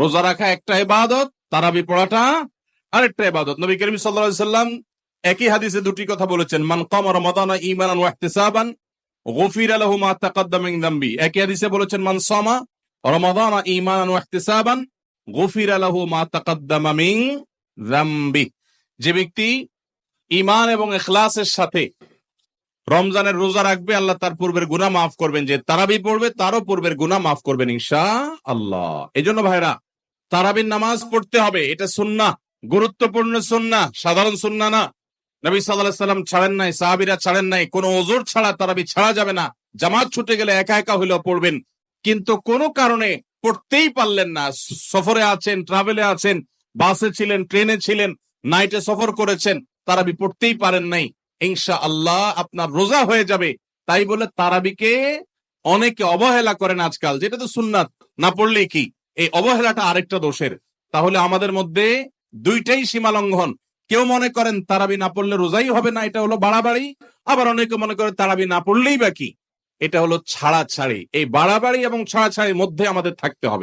রোজা রাখা একটা ইবাদত, তারাবি পড়াটা, আরেকটা ইবাদত। নবী করিম সাল্লাম একই হাদিসে দুটি কথা বলেছেন, মান কামা রমাদানা ঈমানান ওয়া ইহতিসাবান, গুফিরা লাহু মা তাকাদ্দামা মিন একই হাদিসে বলেছেন, মান সামা রমাদানা ঈমানান ওয়া ইহতিসাবান, গুফিরা লাহু মা তাকাদ্দামা মিন যে ব্যক্তি ইমান এবং এখলাসের সাথে রমজানের রোজা রাখবে, আল্লাহ তার পূর্বের গুনাহ মাফ করবেন। যে তারাবি পড়বে, তারও পূর্বের গুনাহ মাফ করবেন ইনশা আল্লাহ এজন্য ভাইরা, তারাবির নামাজ পড়তে হবে। এটা সুন্নাহ, গুরুত্বপূর্ণ সুন্নাহ, সাধারণ সুন্নাহ না। নবী আলাইহি সাল্লাম ছাড়েন নাই, সাহাবীরা ছাড়েন নাই। কোনো ওজোর ছাড়া তারাবি ছাড়া যাবে না। জামাত ছুটে গেলে একা একা হইলেও পড়বেন। কিন্তু কোনো কারণে পড়তেই পারলেন না। সফরে আছেন ট্রাভেলে আছেন বাসে ছিলেন ট্রেনে ছিলেন নাইটে সফর করেছেন, তারাবি পড়তেই পারেন নাই। ইনশা আল্লাহ আপনার রোজা হয়ে যাবে। তাই বলে তারাবিকে অনেকে অবহেলা করেন আজকাল। যেটা তো সুন্নাত, না পড়লে কি? এই অবহেলাটা আরেকটা দোষের। তাহলে আমাদের মধ্যে দুইটাই সীমা লঙ্ঘন। কেউ মনে করেন তারাবি না পড়লে রোজাই হবে না, এটা হলো বাড়াবাড়ি। আবার অনেকে মনে করে তারাবি না পড়লেই বা কি? এটা হলো ছাড়াছাড়ি। এই বাড়াবাড়ি এবং ছাড়াছাড়ির মধ্যে আমাদের থাকতে হবে।